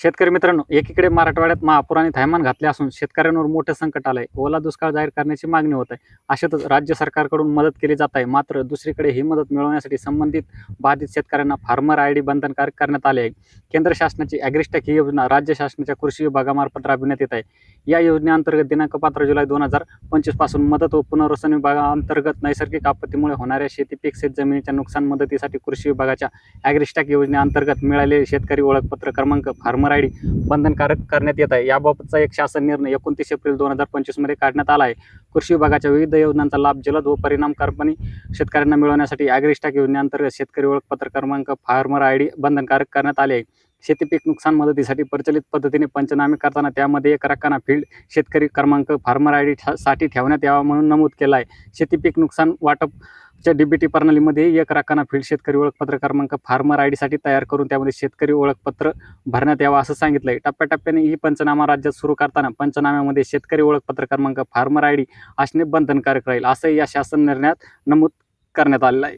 शेतकरी मित्रांनो एकीकडे मराठवाड्यात महापुराने थैमान घातले असून शेतकऱ्यांवर मोठं संकट आलंय. ओला दुष्काळ जाहीर करण्याची मागणी होत आहे. अशातच राज्य सरकारकडून मदत केली जात आहे. मात्र दुसरीकडे ही मदत मिळवण्यासाठी संबंधित बाधित शेतकऱ्यांना फार्मर आय डी बंधनकारक करण्यात आले आहे. केंद्र शासनाची ॲग्रिस्टॅक ही योजना राज्य शासनाच्या कृषी विभागामार्फत राबविण्यात येत आहे. या योजनेअंतर्गत दिनांक पंधरा जुलै दोन हजार पंचवीसपासून मदत व पुनर्वसन विभागाअंतर्गत नैसर्गिक आपत्तीमुळे होणाऱ्या शेती पीक शेत जमिनीच्या नुकसान मदतीसाठी कृषी विभागाच्या ॲग्रिस्टॅक योजनेअंतर्गत मिळालेले शेतकरी ओळखपत्र क्रमांक फार्मर आय डी बंधनकारक करण्यात येत आहे. याबाबतचा एक शासन निर्णय एकोणतीस एप्रिल दोन हजार पंचवीसमध्ये काढण्यात आला आहे. कृषी विभागाच्या विविध योजनांचा लाभ जलद व परिणामकारपणे शेतकऱ्यांना मिळवण्यासाठी ॲग्रिस्टॅक योजनेअंतर्गत शेतकरी ओळखपत्र क्रमांक फार्मर आय डी बंधनकारक करण्यात आले आहे. शेती पीक नुकसान मदतीसाठी प्रचलित पद्धतीने पंचनामे करताना त्यामध्ये एक रकाना फील्ड शेतकरी क्रमांक फार्मर आय डी साठी ठेवण्यात यावा म्हणून नमूद केला आहे शेती पीक नुकसान वाटपच्या डीबीटी प्रणालीमध्ये एक रकाना फील्ड शेतकरी ओळखपत्र क्रमांक फार्मर आय डीसाठी तयार करून त्यामध्ये शेतकरी ओळखपत्र भरण्यात यावं असं सांगितलं आहे टप्प्याटप्प्याने ही पंचनामा राज्यात सुरू करताना पंचनाम्यामध्ये शेतकरी ओळखपत्र क्रमांक फार्मर आय डी असणे बंधनकारक राहील असंही या शासन निर्णयात नमूद करण्यात आलेलं आहे.